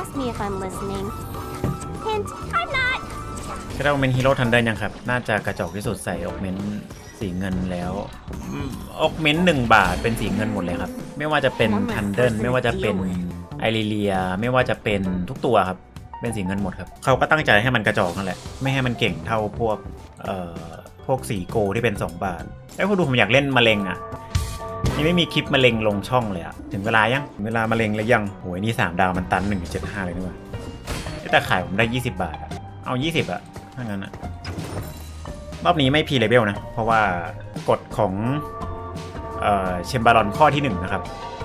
ask me if I'm listening. Hint, I'm not. ใช้ได้ออกเมนฮีโร่ทันได้ยังครับ น่าจะกระจอกที่สุดใส่ออกเมนสีเงินแล้วออกเมนหนึ่งบาทเป็นสีเงินหมดเลยครับ ไม่ว่าจะเป็นทันเดิลไม่ว่าจะเป็นไอริเลีย ไม่ว่าจะเป็นทุกตัวครับ เป็นสีเงินหมดครับ เขาก็ตั้งใจให้มันกระจอกนั่นแหละ ไม่ให้มันเก่งเท่าพวกเอ่อพวกสีโกที่เป็น 2 บาทไอ้ยคุณดูผมอยากเล่นมะเร็งอะ นี่ไม่มีคลิปมะเร็งลงช่องเลยอะถึงเวลายังถึงเวลามะเร็งแล้วยังโหยนี่ 3 ดาวมันตัน1.75เลยนี่หว่าเอ้ยแต่ขายผมได้ 20 บาทอะเอา 20อะถ้างั้นอะรอบนี้ไม่พีเลเวลนะ เพราะว่ากฎของเอ่อเชมบารอนข้อที่1นะครับ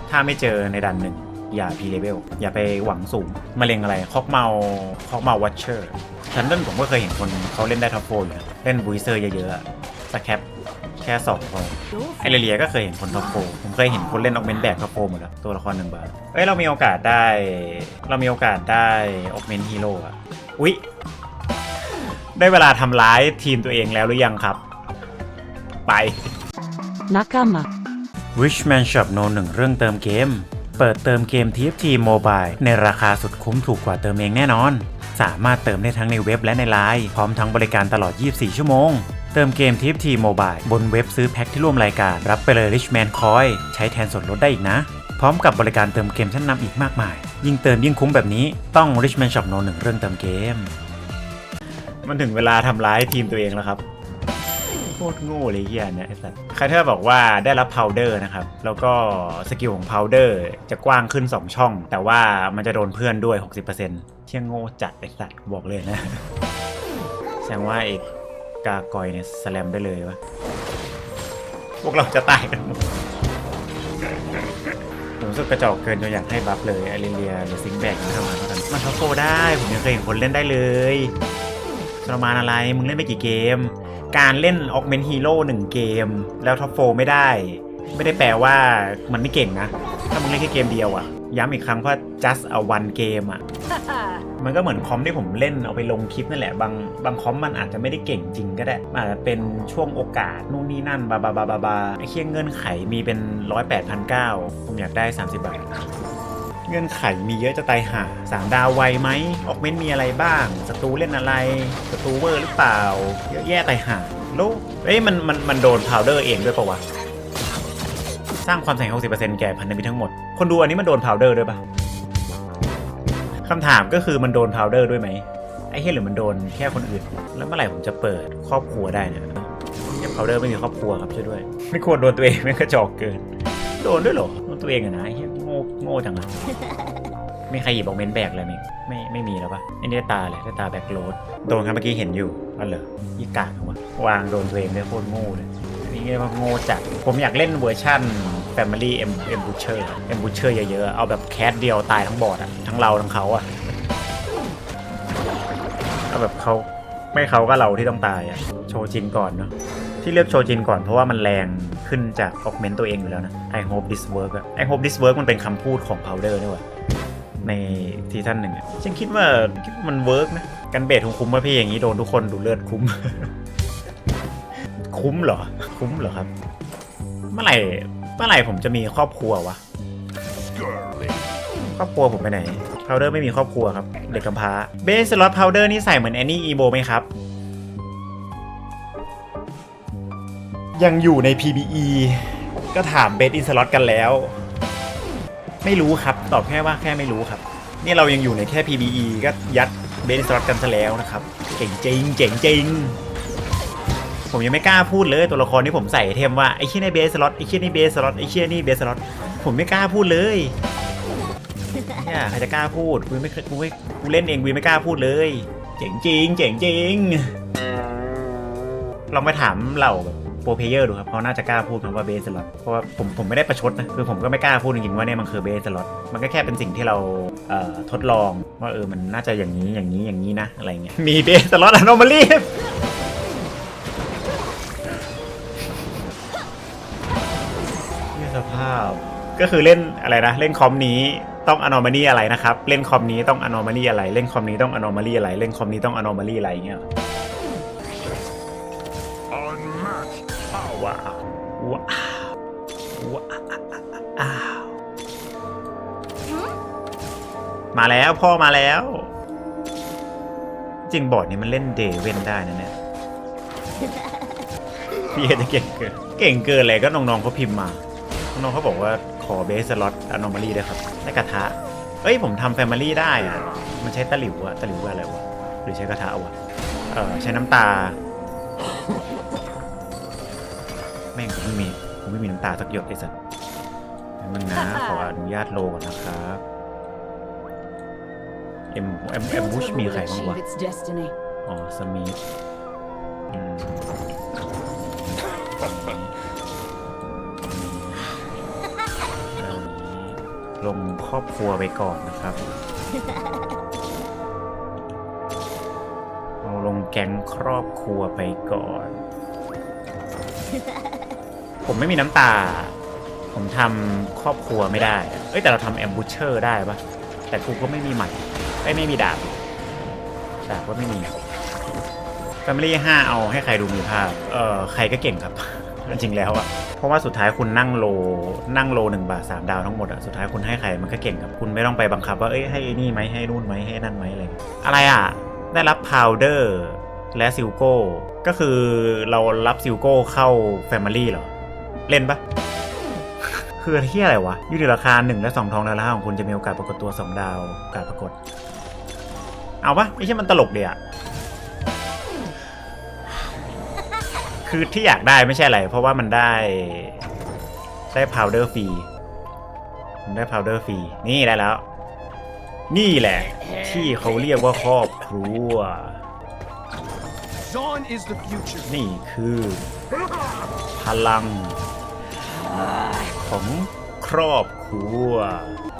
ถ้าไม่เจอในดันหนึ่งอย่าพีเลเวลอย่าไปหวังสูงมะเร็งอะไรคอกเมาคอกเมาวัชเชอร์ทันเดิลผมก็เคยเห็นคนเขาเล่นได้ท็อปโฟอยู่นะเล่นบูเซอร์เยอะๆอะสแคป แค่สองพอไอเรียก็เคยเห็นคนท็อปโฟผมเคยเห็นคนเล่นออกเมนแบกท็อปโฟหมดแล้วตัวละครหนึ่งบาทเอ้ยเรามีโอกาสได้ เรามีโอกาสได้ออกเมนฮีโร่อะอุ๊ยได้เวลาทำร้ายทีมตัวเองแล้วหรือยังครับ ไป Nakama. Richman Shop No 1เรื่องเติมเกม เปิดเติมเกม TFT Mobile ในราคาสุดคุ้มถูกกว่าเติมเองแน่นอน สามารถเติมได้ทั้งในเว็บและในไลน์พร้อมทั้งบริการตลอด 24 ชั่วโมง เติมเกม TFT Mobile บนเว็บซื้อแพ็คที่ร่วมรายการ รับไปเลย Richman Coin ใช้แทนส่วนลดได้อีกนะ พร้อมกับบริการเติมเกมชั้นนำอีกมากมาย ยิ่งเติมยิ่งคุ้มแบบนี้ต้อง Richman Shop No 1เรื่องเติมเกม มันถึงเวลาทำร้ายทีมตัวเองแล้วครับโคตรโง่เลยเฮียเนี่ยไอ้สัสคาเทอร์บอกว่าได้รับพาวเดอร์นะครับ แล้วก็สกิลของพาวเดอร์จะกว้างขึ้น 2 ช่อง แต่ว่ามันจะโดนเพื่อนด้วย 60%เที่ยงโง่จัดไอ้สัสบอกเลยนะแสดงว่าไอ้กากอยเนี่ยสแลมได้เลยวะพวกเราจะตายกันหมดผมรู้สึกกระจอกเกินจนอยากให้บัฟเลยไอเรียหรือซิงแบกมันทำมาเท่ากันมันท็อปโฟได้ ผมยังเคยเห็นคนเล่นได้เลยทรมานอะไร มึงเล่นไปกี่เกม การเล่นออกเมนฮีโร่หนึ่งเกม แล้วท็อปโฟไม่ได้ ไม่ได้แปลว่ามันไม่เก่งนะ ถ้ามึงเล่นแค่เกมเดียวอะย้ำอีกครั้งว่า just a one game อะมันก็เหมือนคอมที่ผมเล่นเอาไปลงคลิปนั่นแหละ บางบางคอมมันอาจจะไม่ได้เก่งจริงก็ได้มันอาจจะเป็นช่วงโอกาสนู่นนี่นั่นบาบาบาบาบาไอ้เคียเงื่อนไขมีเป็นร้อยแปดพันเก้าผมอยากได้ 30 บาท เงื่อนไขมีเยอะจะตายห่าสามดาวไวไหมออกเมนต์มีอะไรบ้างศัตรูเล่นอะไรศัตรูเวอร์หรือเปล่า เยอะแยะตายห่าแล้วเอ้ยมันมันมันโดนพาวเดอร์เองด้วยปะวะ สร้างความแข็ง60%แก่พันธมิตรทั้งหมด คนดูอันนี้มันโดนพาวเดอร์ด้วยปะคำถามก็คือมันโดนพาวเดอร์ด้วยไหมไอ้เหี้ยหรือมันโดนแค่คนอื่น แล้วเมื่อไหร่ผมจะเปิดครอบครัวได้เนี่ยเนี่ยพาวเดอร์ไม่มีครอบครัวครับช่วยด้วย ไม่ควรโดนตัวเองไม่กระจอกเกิน โดนด้วยเหรอโดนตัวเองอะนะไอ้เหี้ยโง่โง่จังอะไม่ใครหยิบออกเมนแบกเลยมั้ยไม่ไม่มีแล้วปะไอ้นี่ได้ตาเลยได้ตาแบกโรดโดนครับเมื่อกี้เห็นอยู่อ๋อเหรอยี่กากวะวางโดนตัวเองเลยโคตรโง่เลยนนี่เรียกว่าโง่จัดผมอยากเล่นเวอร์ชั่น Family M M Butcher M Butcher เยอะๆ เอาแบบแคสเดียวตายทั้งบอร์ดอะทั้งเราทั้งเขาอะเอาแบบเขาไม่เขาก็เราที่ต้องตายอะโชว์จินก่อนเนาะที่เลือกโชว์จินก่อนเพราะว่ามันแรงขึ้นจากออกเมนต์ตัวเองอยู่แล้วนะ I hope this work อะ I hope this work มันเป็นคำพูดของ Powder นี่หว่าในซีซั่นหนึ่งอะฉันคิดว่าคิดว่ามันเวิร์กนะกันเบสคุ้มว่าพี่อย่างนี้โดนทุกคนดูเลือดคุ้ม คุ้มเหรอ คุ้มเหรอครับ เมื่อไหร่ เมื่อไหร่ผมจะมีครอบครัววะ ครอบครัวผมไปไหนพาวเดอร์ไม่มีครอบครัวครับ เด็กกำพร้าเบสล็อตพาวเดอร์นี่ใส่เหมือนแอนนี่อีโบไหมครับ ยังอยู่ใน PBE ก็ถามเบสอินสล็อตกันแล้ว ไม่รู้ครับ ตอบแค่ว่าแค่ไม่รู้ครับ นี่เรายังอยู่ในแค่ PBE ก็ยัดเบสอินสล็อตกันซะแล้วนะครับ เจ๋งจริงเจ๋งจริง ผมยังไม่กล้าพูดเลยตัวละครที่ผมใส่เทมว่าไอ้เชี่ยนี่เบสสล็อตไอ้เชี่ยนี่เบสสล็อตไอ้เชี่ยนี่เบสสล็อตผมไม่กล้าพูดเลยเนี่ยใครจะกล้าพูดกูไม่คยกูไม่กูเล่นเองกูไม่กล้าพูดเลย เจ๋งจริงเจ๋งจริงลองไปถามเหล่าแบบโปรเพเยอร์ดูครับเขาน่าจะกล้าพูดคำว่าเบสสล็อตเพราะว่าผมผมไม่ได้ประชดนะคือผมก็ไม่กล้าพูดจริงๆว่าเนี่ยมันคือเบสสล็อตมันก็แค่เป็นสิ่งที่เราเอ่อทดลองว่าเออมันน่าจะอย่างนี้อย่างนี้อย่างนี้นะอะไรเงี้ยมีเบสสล็อตอนอมาลี สภาพ ก็คือเล่นอะไรนะ เล่นคอมนี้ต้องอนอมาลีอะไรนะครับ เล่นคอมนี้ต้องอนอมาลีอะไร เล่นคอมนี้ต้องอนอมาลีอะไร เล่นคอมนี้ต้องอนอมาลีอะไรอย่างเงี้ย Unmatched power. ว้าวว้าวว้าวมาแล้วพ่อมาแล้ว จริงบอร์ดนี้มันเล่นเดเว่นได้นะเนี่ยพี่จะเก่งเกินเก่งเกินเลยก็น้องๆเขาพิมพ์มา น้องเขาบอกว่าขอเบสสล็อตอนม a ลี่ด้ครับได้กระทะ เอ้ยผมทำแฟมิลี่ได้อะมันใช้ตะหลิวอะตะหลิวอะไรวะ หรือใช้กระทะวะ เออใช้น้ำตา แม่งผมไม่มีผมไม่มีน้ำตาสักหยดไอ้สัสมึงนะ ขออนุญาตโลก่อนนะครับเอ็มเอ็มเอ็มบุชมีใครบ้างวะ อ๋อ สมิธ ลงครอบครัวไปก่อนนะครับ เราลงแก๊งครอบครัวไปก่อน ผมไม่มีน้ำตา ผมทำครอบครัวไม่ได้ เอ้ยแต่เราทำแอมบูเชอร์ได้ปะแต่กูก็ไม่มีใหม่ไอ้ยไม่มีดาบ ดาบก็ไม่มี Family 5เอาให้ใครดูมีภาพ เอ่อใครก็เก่งครับ จริงๆแล้วอะเพ ราะว่าสุดท้ายคุณนั่งโลนั่งโลหนึ่งบาทสามดาวทั้งหมดอะสุดท้ายคุณให้ใครมันก็เก่งครับคุณไม่ต้องไปบังคับว่าเอ้ยให้ไอ้นี่ไหมให้นู่นไหมให้นั่นไหมอะไรอะไรอะได้รับพาวเดอร์และซิลโก้ก็คือเรารับซิลโก้เข้า Family เหรอ เล่นปะคือที่อะไรวะอยู่ที่ราคา1และ2ทองแล้วราคาของคุณจะมีโอกาสปรากฏตัว 2 ดาวโอกาสปรากฏ เอาปะไม่ใช่มันตลกเดียอะ คือที่อยากได้ไม่ใช่อะไร เพราะว่ามันได้ ได้พาวเดอร์ฟรีมันได้พาวเดอร์ฟรีนี่ได้แล้ว นี่แหละ ที่เขาเรียกว่าครอบครัว Zon is the future. นี่คือ พลัง ของครอบครัว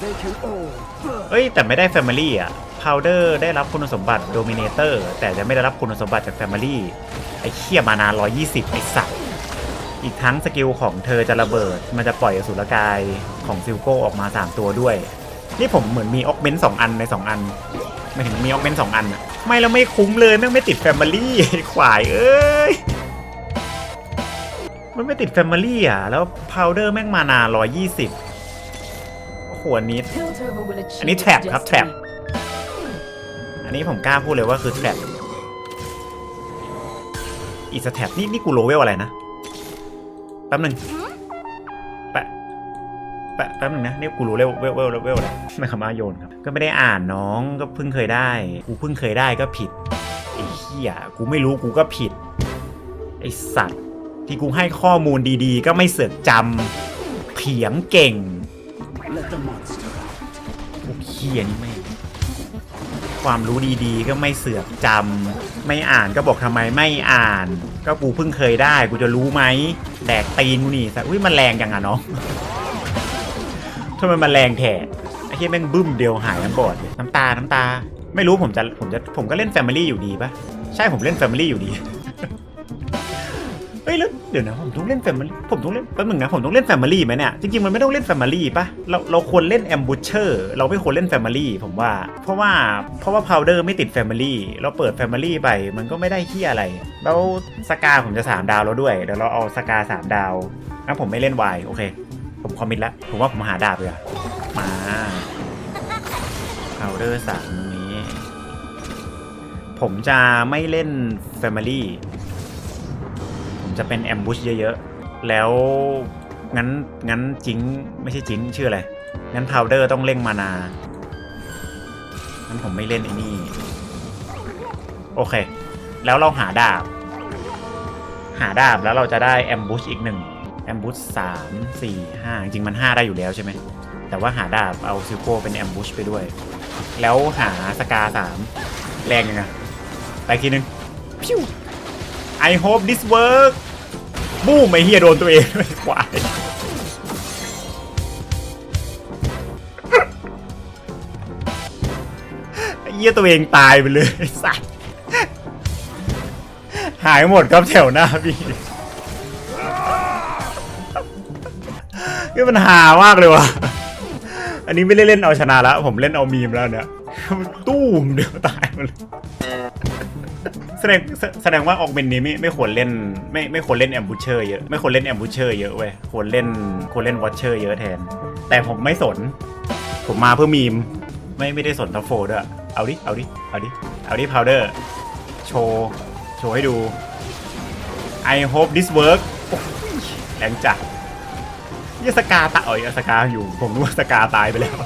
They can all burn. เอ้ย แต่ไม่ได้ Family อะ Powder ได้รับคุณสมบัติ Dominator แต่จะไม่ได้รับคุณสมบัติจาก Family ไอ้เขี้ยมานาน120 ไอ้สัตว์อีกทั้งสกิลของเธอจะระเบิด มันจะปล่อยอสุรกายของซิลโกออกมา 3 ตัวด้วย นี่ผมเหมือนมีออกเมนต์สองอันใน 2 อันไม่ถึงมีออกเมนต์สองอันอะไม่แล้วไม่คุ้มเลยแม่งไม่ติด Family ไอ้ขวายเอ้ยมันไม่ติด Family อะ แล้ว Powder แม่งมานา120โอ้โหอันนี้อันนี้ its trap ครับ trap destiny. อั นนี้ผมกล้าพูดเลยว่าคือแทร็บอีสแท็บนี่นี่กูโลเวลอะไรนะ แป๊บหนึ่งแปะแปะแป๊บหนึ่งนะนี่กูรู้เวลเวลเวลเวลอะไรไม่คำว่าโยนครับ ก็ไม่ได้อ่านน้องก็เพิ่งเคยได้ กูเพิ่งเคยได้ก็ผิดไอ้เหี้ยกูไม่รู้กูก็ผิดไอ้สัตว์ที่กูให้ข้อมูลดีๆ ก็ไม่เสือกจำเถียงเก่ง Let the monster out. พวกเฮียนี่ไม่ ความรู้ดีๆ ก็ไม่เสือกจำไม่อ่านก็บอกทำไมไม่อ่าน ก็กูเพิ่งเคยได้กูจะรู้ไหมแดกตีนกูนี่สักอุ้ยมันแรงจังอะน้องทำไมมันแรงแท้ไอ้เฮียแม่งบึ้มเดียวหายทั้งบอดเลยน้ำตาน้ำตา ไม่รู้ผมจะผมจะผมก็เล่นแฟมิลี่อยู่ดีปะใช่ผมเล่นแฟมิลี่อยู่ดี เฮ้ยแล้วเดี๋ยวนะผมต้องเล่นแฟมิลี่ผมต้องเล่นแป๊บหนึงนะผมต้องเล่นแฟมิลี่ไหมเนี่ยจริงๆมันไม่ต้องเล่นแฟมิลี่ปะเราเราควรเล่นแอมบูเชอร์เราไม่ควรเล่นแฟมิลี่ผมว่า เพราะว่าเพราะว่าพาวเดอร์ไม่ติดแฟมิลี่เราเปิดแฟมิลี่ไปมันก็ไม่ได้เฮียอะไร แล้วสกาผมจะ 3 ดาวแล้วด้วยเดี๋ยวเราเอาสกา 3 ดาวงั้นผมไม่เล่นวายโอเค ผมคอมมิตแล้วผมว่าผมหาดาบเลยอะมาพาวเดอร์สามนี้ ผมจะไม่เล่นแฟมิลี่ จะเป็นแอมบูชเยอะๆ แล้วงั้นงั้นจิงไม่ใช่จิงชื่ออะไร งั้นพาวเดอร์ต้องเร่งมานา งั้นผมไม่เล่นไอ้นี่ โอเค แล้วเราหาดาบ หาดาบแล้วเราจะได้แอมบูชอีกหนึ่งแอมบูชสามสี่ห้าจริงมันห้าได้อยู่แล้วใช่ไหม แต่ว่าหาดาบเอาซิลโก้เป็นแอมบูชไปด้วย แล้วหาสกาสามแรงยังไงไปทีนึงพิว I hope this work บูมไอเฮียโดนตัวเองด้วยควายเฮียตัวเองตายไปเลยไอ้สัสหายหมดครับแถวหน้าพี่นี่มันหามากเลยว่ะอันนี้ไม่ได้เล่นเอาชนะแล้ว ผมเล่นเอามีมแล้วเนี่ย ตู้มเดี๋ยวตายหมดเลย แสดงแสดงว่าออกเมนนี้ไม่ไม่ควรเล่นไม่ไม่ควรเล่นแอมบูเชอร์เยอะไม่ควรเล่นแอมบูเชอร์เยอะเว้ยควรเล่นควรเล่นวอชเชอร์เยอะแทน แต่ผมไม่สน ผมมาเพื่อมีม ไม่ไม่ได้สนทัฟโฟด้วยเอาดิเอาดิเอาดิเอาดิพาวเดอร์โชว์โชว์ให้ดู I hope this work แรงจัดยสกาตายเอ้ยสกาอยู่ ผมนึกว่าสกาตายไปแล้ว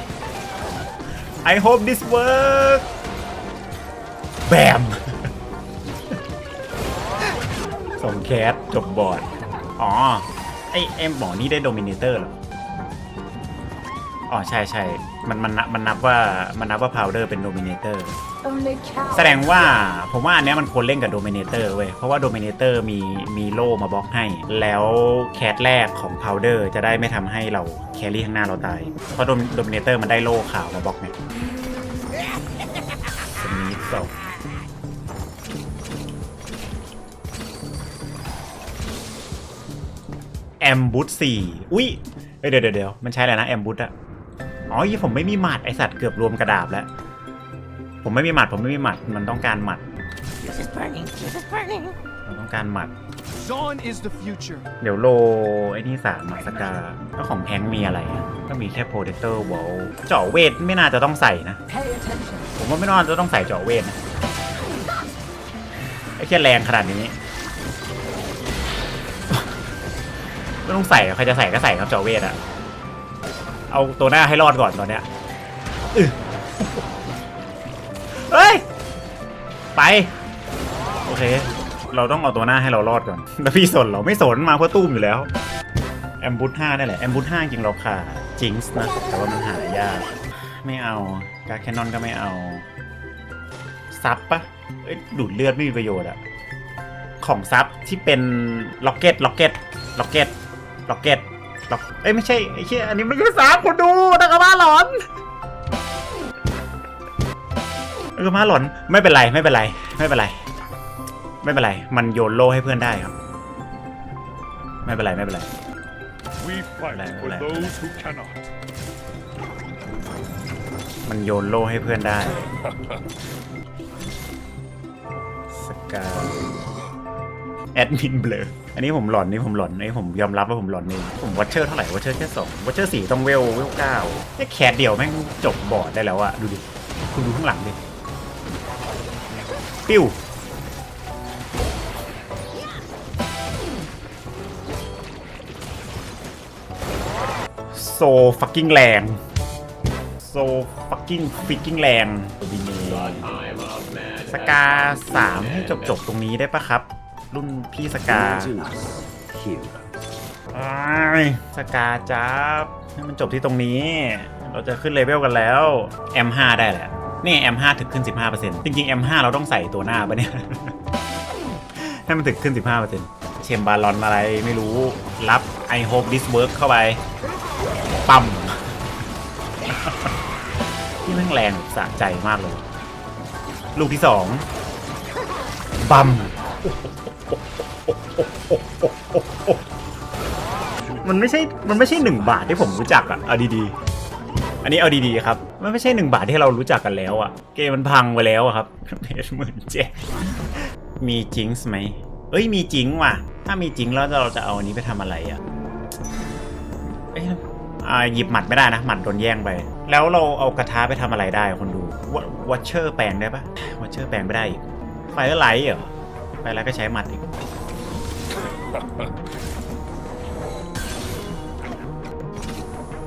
I hope this work แบม ส่งแคสจบบอร์ด อ๋อ ไอเอ็มหมอนี่ได้โดมิเนเตอร์เหรอ อ๋อ ใช่ใช่มันมันนับมันนับว่ามันนับว่าพาวเดอร์เป็นโดมิเนเตอร์ แสดงว่าผมว่าอันเนี้ยมันควรเล่นกับโดมิเนเตอร์เว้ย เพราะว่าโดมิเนเตอร์มีมีโล่มาบล็อกให้ แล้วแคทแรกของพาวเดอร์จะได้ไม่ทำให้เราแครี่ข้างหน้าเราตาย เพราะโดมิเนเตอร์มันได้โล่ขาวมาบล็อกไงสมีสอง แอมบูทสี่อุ้ยเอ้ยเดี๋ยวเดี๋ยวเดี๋ยวมันใช้อะไรนะแอมบูทอะอ๋อยี่ผมไม่มีหมัดไอสัตว์เกือบรวมกระดาบแล้ว ผมไม่มีหมัดผมไม่มีหมัดมันต้องการหมัด This is burning. This is burning. มันต้องการหมัด Zaun is the future. เดี๋ยวโลไอ้นี่สามมาสกาแล้วของแพงมีอะไรอะก็มีแค่โปรเทคเตอร์วอลเจาะเวทไม่น่าจะต้องใส่นะ Pay attention. ผมว่าไม่น่าจะต้องใส่เจาะเวทนะไอ้แค่แรงขนาดนี้ ไม่ต้องใส่ใครจะใส่ก็ใส่ครับจาะเวทอะเอาตัวหน้าให้รอดก่อนตอนเนี้ยเฮ้ย ไป โอเค เราต้องเอาตัวหน้าให้เรารอดก่อน แล้วพี่สนเราไม่สนมาเพื่อตุ้มอยู่แล้ว แอมบูทห้านั่แหละ แอมบูทห้าจริงเราขาจิงส์นะ แต่ว่ามันหายาก ไม่เอา การแคนนอนก็ไม่เอา ซับปะเอ้ยดูดเลือดไม่มีประโยชน์อะของซับที่เป็นล็อกเก็ตล็อกเก็ตล็อกเก็ต ล็อกเก็ตล็อกเอ้ยไม่ใช่ไอ้เชี่ยอันนี้ไม่ใช่ซับคนดูนักบ้าหลอนนักบ้าหลอนไม่เป็นไรไม่เป็นไร ไม่เป็นไร ไม่เป็นไร มันโยนโล่ให้เพื่อนได้ครับ ไม่เป็นไรไม่เป็นไร We fight Lẹ, for lẹ, those who cannot. มันโยนโล่ให้เพื่อนได้ สกาแอดมินเบลอ อันนี้ผมหลอนนี่ผมหลอนนี่ผมยอมรับว่าผมหลอนเองผมวัชเชอร์เท่าไหร่วัชเชอร์แค่สองวัชเชอร์สี่ต้องเวลเวลเก้าแค่แคสเดียวแม่งจบบอร์ดได้แล้วอะดูดิคุณดูข้างหลังดิปิ้วโซฟักกิ้งแรงโซฟักกิ้งฟิกกิ้งแรงดีเนสกาสามให้จบจบๆตรงนี้ได้ปะครับ รุ่นพี่สกา Zeus, hero. อ้ายสกาจับให้มันจบที่ตรงนี้ เราจะขึ้นเลเวลกันแล้ว M5 ได้แหละนี่ M5 ถึงขึ้น 15%จริงๆ M5 เราต้องใส่ตัวหน้าปะเนี่ย ให้มันถึงขึ้น 15%เชมบาลอนอะไรไม่รู้ รับ I hope this work เข้าไป ปั๊มที่แม่งแรงสะใจมากเลย ลูกที่สอง บัม มันไม่ใช่ มันไม่ใช่หนึ่งบาทที่ผมรู้จักอะเอาดีๆ อันนี้เอาดีๆครับ มันไม่ใช่หนึ่งบาทที่เรารู้จักกันแล้วอะเกมมันพังไปแล้วอะครับเพจหมื่นเจ็ดมีจิงส์ไหมเอ้ยมีจิงว่ะ ถ้ามีจิงแล้วเราจะเอาอันนี้ไปทำอะไรอะเอ้ยอ่าหยิบหมัดไม่ได้นะ หมัดโดนแย่งไป แล้วเราเอากระทะไปทำอะไรได้คนดูวัชเชอร์แปลงได้ปะวัชเชอร์แปลงไม่ได้อีกไฟไลท์เหรอไฟไลท์ก็ใช้หมัดอีก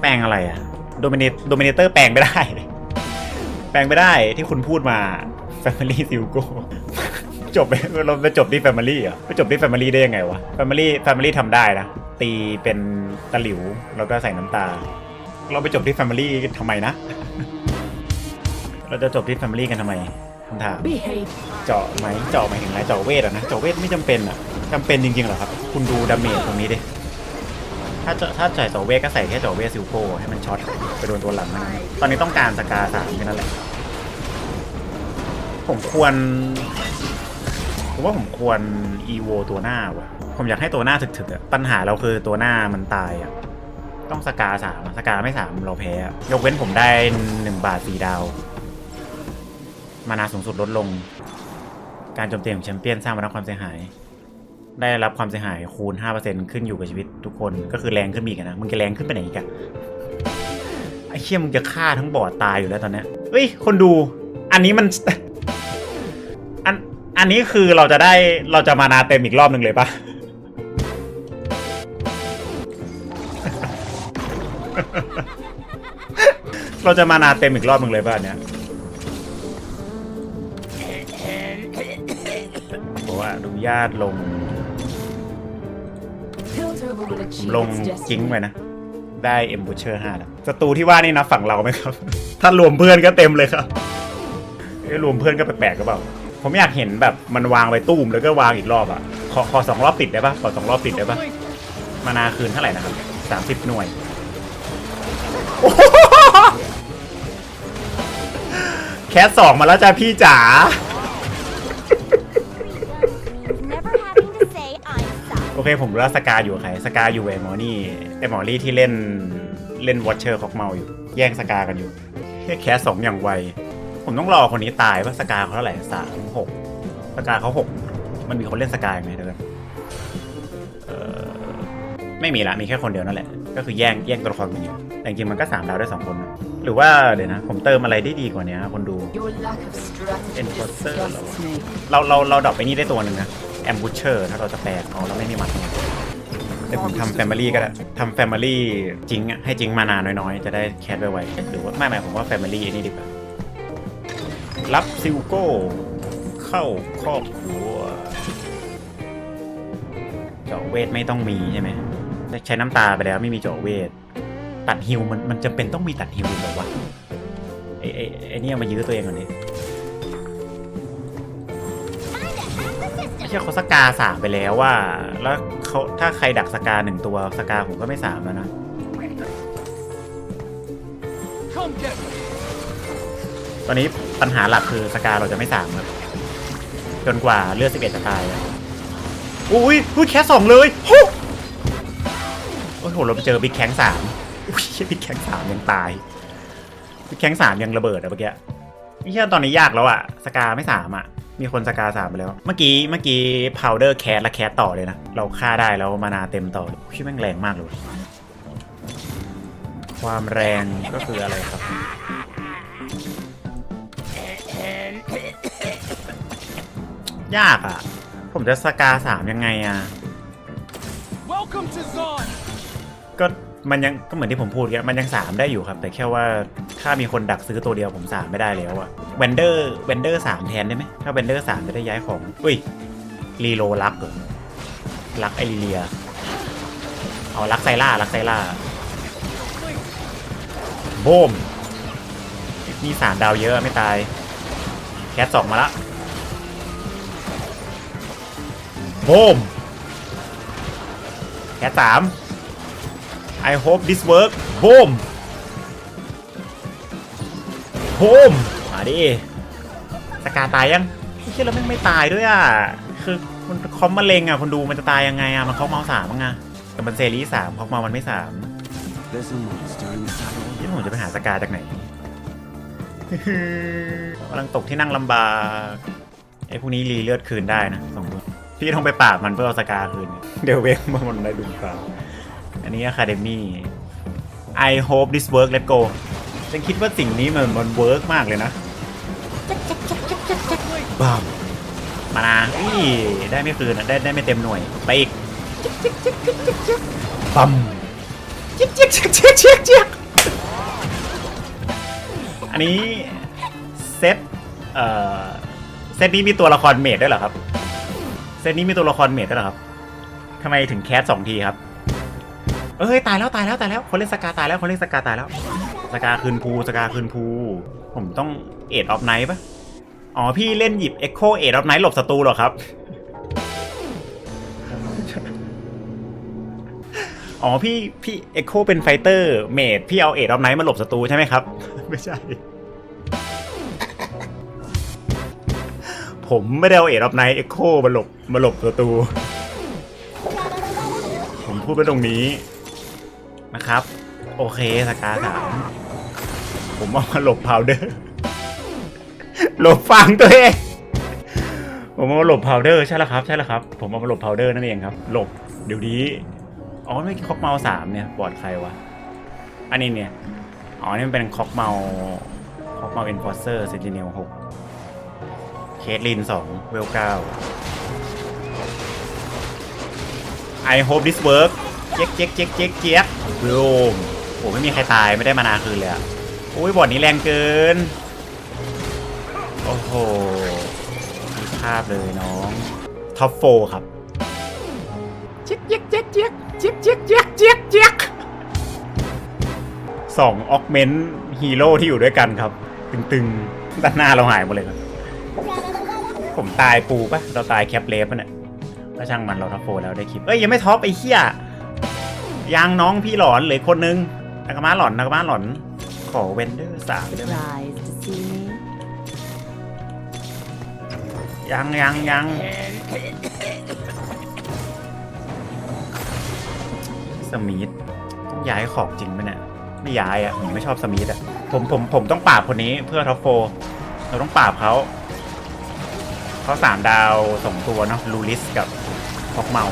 แปลงอะไรอะโดมิเนตโดมิเนเตอร์แปลงไม่ได้ แปลงไม่ได้ที่คุณพูดมา Family s i l g o จบไปเราไปจบที่ Family เหรอไปจบที่ Family ได้ยังไงวะ Family Family ทำได้นะ ตีเป็นตะหลิว แล้วก็ใส่น้ำตา เราไปจบที่ Family กันทำไมนะ เราจะจบที่ Family กันทำไมคำถาม Behave. เจาะไหมเจาะหมายถึงอะไรเจาะเวทอะนะเจาะเวทไม่จำเป็นอะ จำเป็นจริงๆเหรอครับ คุณดูดาเมจตรงนี้ดิ ถ้าจะถ้าใส่เจาะเวก็ใส่แค่เจาะเวซิลโกให้มันช็อตไปโดนตัวหลังมันตอนนี้ต้องการสกาสามแค่นั้นแหละ ผมควรผมว่าผมควรอีโวตัวหน้าว่ะ ผมอยากให้ตัวหน้าถึกๆอะปัญหาเราคือตัวหน้ามันตายอะต้องสกาสามสกาไม่สามเราแพ้ยกเว้นผมได้หนึ่งบาทสี่ดาว มานาสูงสุดลดลง การโจมตีของแชมเปี้ยนสร้างมารับความเสียหาย ได้รับความเสียหายคูณ 5%ขึ้นอยู่กับชีวิตทุกคนก็คือแรงขึ้นมีกนะมึงจะแรงขึ้นไปไหนอีกอะไอ้เชี่ยมึงจะฆ่าทั้งบอดตายอยู่แล้วตอนเนี้ยเฮ้ย คนดู อันนี้มัน อัน อันนี้คือเราจะได้เราจะมานาเต็มอีกรอบหนึ่งเลยปะเราจะมานาเต็มอีกรอบหนึ่งเลยป่ะเนี้ยบอกว่าอนุญาตลง ผม achieve ลง its กิ้ง destiny. ไปนะ ได้เอ็มบูเชอร์ห้าแล้วศัตรูที่ว่านี่นะฝั่งเราไหมครับ ถ้ารวมเพื่อนก็เต็มเลยครับเอ้ยรวมเพื่อนก็แปลกๆก็เปล่า ผมอยากเห็นแบบมันวางไว้ตู้มแล้วก็วางอีกรอบอะ ขอขอสองรอบติดได้ปะขอสองรอบติดได้ปะมานาคืนเท่าไหร่นะครับสามสิบหน่วยแคสสองมาแล้วจ้าพี่จ๋า อเคผมรู้แล้วสกาอยู่กับใครสกาอยู่ไอ้หมอนี่ไอ้หมอนี่ที่เล่นเล่นวอชเชอร์ของเมาอยู่ แย่งสกากันอยู่แค่แคสสองอย่างไว ผมต้องรอคนนี้ตายว่าสกาเขาเท่าไหร่สามหกสกาเขาหกมันมีคนเล่นสกาไหมเดี๋ยวกันเออไม่มีละมีแค่คนเดียวนั่นแหละ ก็คือแย่งแย่งตัวละครกันอยู่แต่จริงๆมันก็สามดาวได้สองคนนะหรือว่าเดี๋ยวนะ ผมเติมอะไรได้ดีกว่านี้คนดู Your lack of strategy Enforcer disgusts me. เราเราเราดรอปไปนี่ได้ตัวหนึ่งนะ แอมบูเชอร์ถ้าเราจะแปลกอ๋อเราไม่มีหมัดเนี่ยเดี๋ยวผมทำแฟมิลี่ก็ได้ทำแฟมิลี่จริงอะให้จริงมานานน้อยๆ จะได้แคสไวๆหรือว่าไม่ไม่ผมว่าแฟมิลี่นี่ดีกว่ารับซิลโก้ เข้าครอบครัวเจาะเวทไม่ต้องมีใช่ไหมใช้น้ำตาไปแล้วไม่มีเจาะเวท ตัดฮิวมันมันจำเป็นต้องมีตัดฮิวหรอวะไอ้ไอ้ไอ้เนี่ยมายื้อตัวเองก่อนดิ ไม่ใช่เขาสกาสามไปแล้วว่า แล้วเขาถ้าใครดักสกาหนึ่งตัวสกาผมก็ไม่สามแล้วนะ ตอนนี้ปัญหาหลักคือสกาเราจะไม่สามครับจนกว่าเลือดสิบเอ็ดจะตายอุ้ยอุ้ยแค่สองเลยฮู้โอ้โหเราไปเจอบิ๊กแข้งสามอุ้ยบิ๊กแข้งสามยังตายบิ๊กแข้งสามยังระเบิดอะเมื่อกี้ไม่ใช่ตอนนี้ยากแล้วอะสกาไม่สามอะ มีคนสกาสามไปแล้ว เมื่อกี้เมื่อกี้พาวเดอร์แคสและแคสต่อเลยนะ เราฆ่าได้แล้วมานาเต็มต่อชื่อแม่งแรงมากเลย ความแรงก็คืออะไรครับยากอะ ผมจะสกาสามยังไงอะก็ มันยังก็เหมือนที่ผมพูดแกมันยังสามได้อยู่ครับ แต่แค่ว่าถ้ามีคนดักซื้อตัวเดียวผมสามไม่ได้แล้วอะเวนเดอร์เวนเดอร์สามแทนได้ไหมถ้าเวนเดอร์สามจะได้ย้ายของ อุ้ยรีโลลักเหรอลักไอริเลียเอาลักไซล่าลักไซล่าโบมมีสามดาวเยอะไม่ตาย แคทสองมาละโบมแคทสาม I hope this work boom boom มาดิสกาตายยังไอ้เชี่ยแล้วแม่งไม่ตายด้วยอะ คือมันคอมมะเร็งอะ คนดูมันจะตายยังไงอะ มันเขาเมาส์สามมั้งอะแต่มันเซรีสามเขาเมาส์มันไม่สาม There's a monster inside all ที่ผมจะไปหาสกาจากไหนกำลังตกที่นั่งลำบากไอ้พวกนี้รีเลือดคืนได้นะสองตัวพี่ต้องไปปราบมันเพื่อเอาสกาคืน เดี๋ยวเวฟมามันได้ดุมกล่าวอั นนี้ Academy I hope this work let's go ฉันคิดว่าสิ่งนี้มันมันเวิร์กมากเลยนะบ้ามมานาอุ้ยได้ไม่คืนอะได้ได้ไม่เต็มหน่วย ไปอีกปั๊มเจี๊ยกเจี๊ยกเจี๊ยกเจี๊ยกเจี๊ยกเจี๊ยกอันนี้เซตเอ่อเซตนี้มีตัวละครเมดด้วยเหรอครับ เซตนี้มีตัวละครเมดด้วยเหรอครับทำไมถึงแคสสองทีครับ เอ้ยตายแล้วตายแล้วตายแล้วคนเล่นสกาตายแล้วคนเล่นสกาตายแล้ว สกาคืนภูสกาคืนภูผมต้องเอ็ดออฟไนท์ปะอ๋อพี่เล่นหยิบเอ็กโคเอ็ดออฟไนท์หลบศัตรูเหรอครับ อ๋อพี่พี่เอ็กโคเป็นไฟเตอร์เมดพี่เอาเอ็ดออฟไนท์มาหลบศัตรูใช่ไหมครับ ไม่ใช่ ผมไม่ได้เอาเอ็ดออฟไนท์เอ็กโคมาหลบมาหลบศัตรูผมพูดไปตรงนี้ นะครับ โอเคสกาสามผมเอามาหลบพาวเดอร์หลบฟังตัวเองผมเอามาหลบพาวเดอร์ใช่แล้วครับ ใช่แล้วครับ ผมเอามาหลบพาวเดอร์นั่นเองครับ หลบเดี๋ยวนี้อ๋อไม่คอกเมาสามเนี่ยบอดใครวะอันนี้เนี่ยอ๋อนี่มันเป็นคอกเมาคอกเมาเอ็นฟอร์เซอร์เซนติเนลหกเคทลินสองเวลเก้า I hope this work เจ๊กเจ๊กเจ๊กเจ๊กเจ๊กบลูมโอ้ไม่มีใครตายไม่ได้มานาคืนเลยอะโอ้ยบอดนี้แรงเกิน โอ้โหมีภาพเลยน้องท็อปโฟครับเจ๊กเจ๊กเจ๊กเจ๊กเจ๊กเจ๊กเจ๊กเจ๊กเจ๊กสองออกเมนต์ฮีโร่ที่อยู่ด้วยกันครับ ตึงๆ ด้านหน้าเราหายหมดเลยครับ ผมตายปูปะเราตายแคปเลฟปะเนี่ยก็ช่างมันเราท็อปโฟแล้วได้คลิป เอ้ยยังไม่ท็อปไอ้เหี้ย ยังน้องพี่หลอนเหลยคนนึงนากมาหลอนนากมาหลอน ขอเวนเดอร์สามได้ไหม Surprised to see me? ยังยังยังสมีธต้องย้ายของจริงไหมเนี่ยไม่ย้ายอะผมไม่ชอบสมีธอะผมผมผมต้องปราบคนนี้เพื่อท็อปโฟเราต้องปราบเขาเขาสามดาวสองตัวเนาะลูลิสกับพอกเมา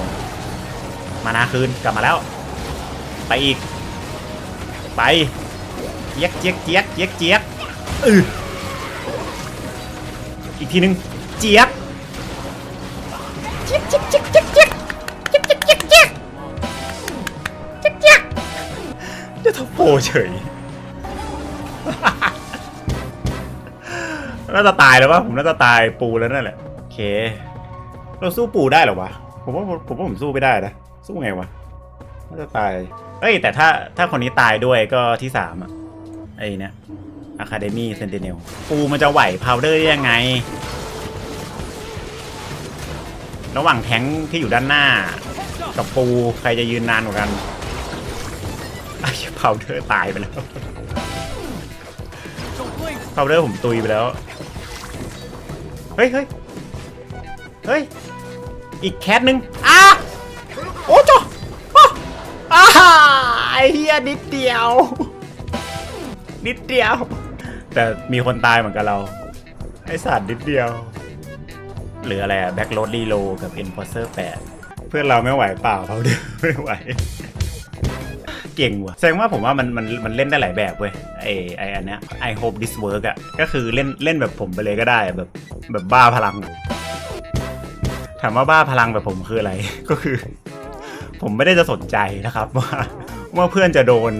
มานาคืนกลับมาแล้ว ไปอีก ไปเจี๊ยกเจี๊ยกเจี๊ยกเจี๊ยกเจี๊ยกอืออีกทีนึงเจี๊ยบเจี๊ยบเจี๊ยบเจี๊ยบเจี๊ยบเจี๊ยบเจี๊ยบเจี๊ยบเจี๊ยบเจี๊ยบเจี๊ยบเจี๊ยบจะทอโปเฉยน่าจะตายแล้ววะผมน่าจะตายปูแล้วนั่นแหละโอเค เราสู้ปูได้เหรอวะผมว่าผมว่าผมสู้ไม่ได้นะสู้ไงวะน่าจะตาย เอ้ย แต่ถ้าถ้าคนนี้ตายด้วยก็ที่สามอะไอ้เนี่ย Academy Sentinel ปูมันจะไหวพาวเดอร์ได้ยังไง ระหว่างแท้งที่อยู่ด้านหน้า กับปูใครจะยืนนานกว่ากันไอ้พาวเดอร์ตายไปแล้วพาวเดอร์ผมตุยไปแล้ว เฮ้ยเฮ้ยเฮ้ย อีกแคทหนึ่งอ้าโอ้จออ้า อ้าไอ้เฮียนิดเดียว นิดเดียว แต่มีคนตายเหมือนกับเรา ไอสัตว์นิดเดียว เหรืออะไรแบ็กโรดรีโลกับ Enforcer 8เพื่อนเราไม่ไหวเปล่าเขาเดือไม่ไหว เก่งว่ะแสดงว่าผมว่ามันมันมันเล่นได้หลายแบบเว้ยไอไออันเนี้ย I hope this work อะก็คือเล่นเล่นแบบผมไปเลยก็ได้อะแบบแบบบ้าพลัง ถามว่าบ้าพลังแบบผมคืออะไร ก็คือ ผมไม่ได้จะสนใจนะครับว่าว่าเพื่อนจะโดน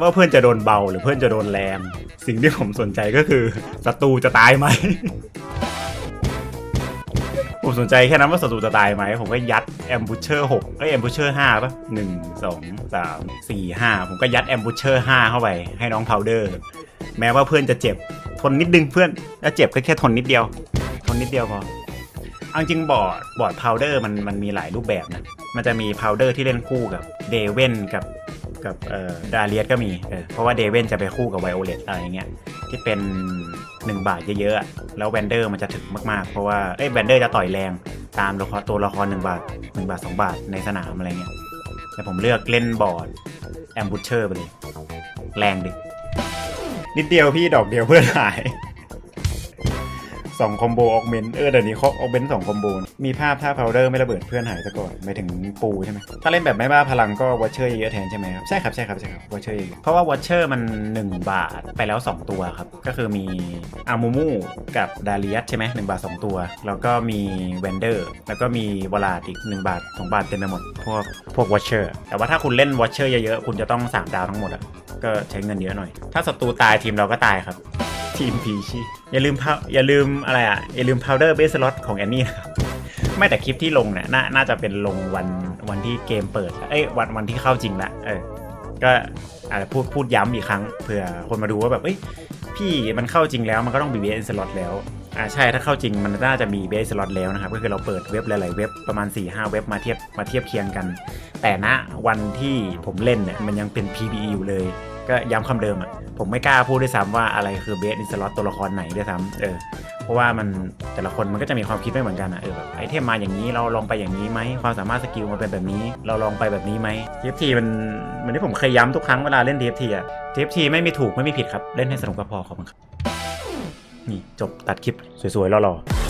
ว่าเพื่อนจะโดนเบาหรือเพื่อนจะโดนแรงสิ่งที่ผมสนใจก็คือศัตรูจะตายไหมผมสนใจแค่นั้นว่าศัตรูจะตายไหม ผมก็ยัดแอมบูเชอร์หกเอ้ยแอมบูเชอร์ห้าป่ะหนึ่งสองสามสี่ห้าผมก็ยัดแอมบูเชอร์ห้าเข้าไป ให้น้องพาวเดอร์ แม้ว่าเพื่อนจะเจ็บ ทนนิดนึงเพื่อนถ้าเจ็บก็แค่ทนนิดเดียว ทนนิดเดียวพอ เอาจริงบอร์ดบอร์ดพาวเดอร์มันมันมีหลายรูปแบบนะมันจะมีพาวเดอร์ที่เล่นคู่กับเดเวนกับกับเอ่อดาเลียสก็มีเออเพราะว่าเดเวนจะไปคู่กับไวโอเลตอะไรอย่างเงี้ยที่เป็น 1 บาทเยอะๆ แล้วแวนเดอร์มันจะถึกมากๆ เพราะว่าเอ้ยแวนเดอร์จะต่อยแรงตามละครตัวละคร 1 บาท 1 บาท 2 บาทในสนามอะไรเงี้ยแต่ผมเลือกเล่นบอร์ดแอมบูเชอร์ไปเลย แรงดิ นิดเดียวพี่ดอกเดียวเพื่อนหาย สองคอมโบออกเมนเออเดี๋ยวนี้เขาออกเมนสองคอมโบมีภาพถ้าพาวเดอร์ไม่ระเบิดเพื่อนหายซะก่อนหมายถึงปูใช่ไหมถ้าเล่นแบบไม่บ้าพลังก็วอชเชอร์เยอะแทนใช่ไหมครับใช่ครับใช่ครับใช่ครับวอชเชอร์เยอะเพราะว่าวอชเชอร์มัน 1 บาทไปแล้ว 2 ตัวครับ ก็คือมีอามูมูกับดาเลียสใช่ไหมหนึ่งบาท 2 ตัว แล้วก็มีแวนเดอร์แล้วก็มีวลาดอีก 1 บาท 2 บาทเต็มไปหมด พวกพวกวอชเชอร์แต่ว่าถ้าคุณเล่นวอชเชอร์เยอะๆคุณจะต้อง3ดาวทั้งหมดอะก็ใช้เงินเยอะหน่อย ถ้าศัตรูตายทีมเราก็ตายครับ ทีมพีชีอย่าลืมพาอย่าลืมอะไรอะ อย่าลืม powder base slot ของแอนนี่นะครับไม่แต่คลิปที่ลงเนี่ยนาน่าจะเป็นลงวันวันที่เกมเปิดเอ้ยวันวันที่เข้าจริงละเออก็อาจจะพูดพูดย้ำอีกครั้งเผื่อคนมาดูว่าแบบเอ้ยพี่มันเข้าจริงแล้วมันก็ต้องมี base slot แล้วอ่าใช่ถ้าเข้าจริงมันน่าจะมี base slot แล้วนะครับก็คือเราเปิดเว็บหลายๆเว็บประมาณ 4-5เว็บมาเทียบมาเทียบเคียงกัน แต่ณวันที่ผมเล่นเนี่ยมันยังเป็น PBE อยู่เลย ก็ย้ำคำเดิมอะ ผมไม่กล้าพูดด้วยซ้ำว่าอะไรคือเบสอินสล็อตตัวละครไหนด้วยซ้ำเออเพราะว่ามันแต่ละคนมันก็จะมีความคิดไม่เหมือนกันอะเออแบบไอเทมมาอย่างนี้เราลองไปอย่างนี้ไหมความสามารถสกิลมันเป็นแบบนี้ เราลองไปแบบนี้ไหมเทปทีมันเหมือนที่ผมเคยย้ำทุกครั้งเวลาเล่นเทปทีอะ TFT ไม่มีถูกไม่มีผิดครับเล่นให้สนุกก็พอขอบคุณครับนี่จบตัดคลิปสวยๆหล่อๆ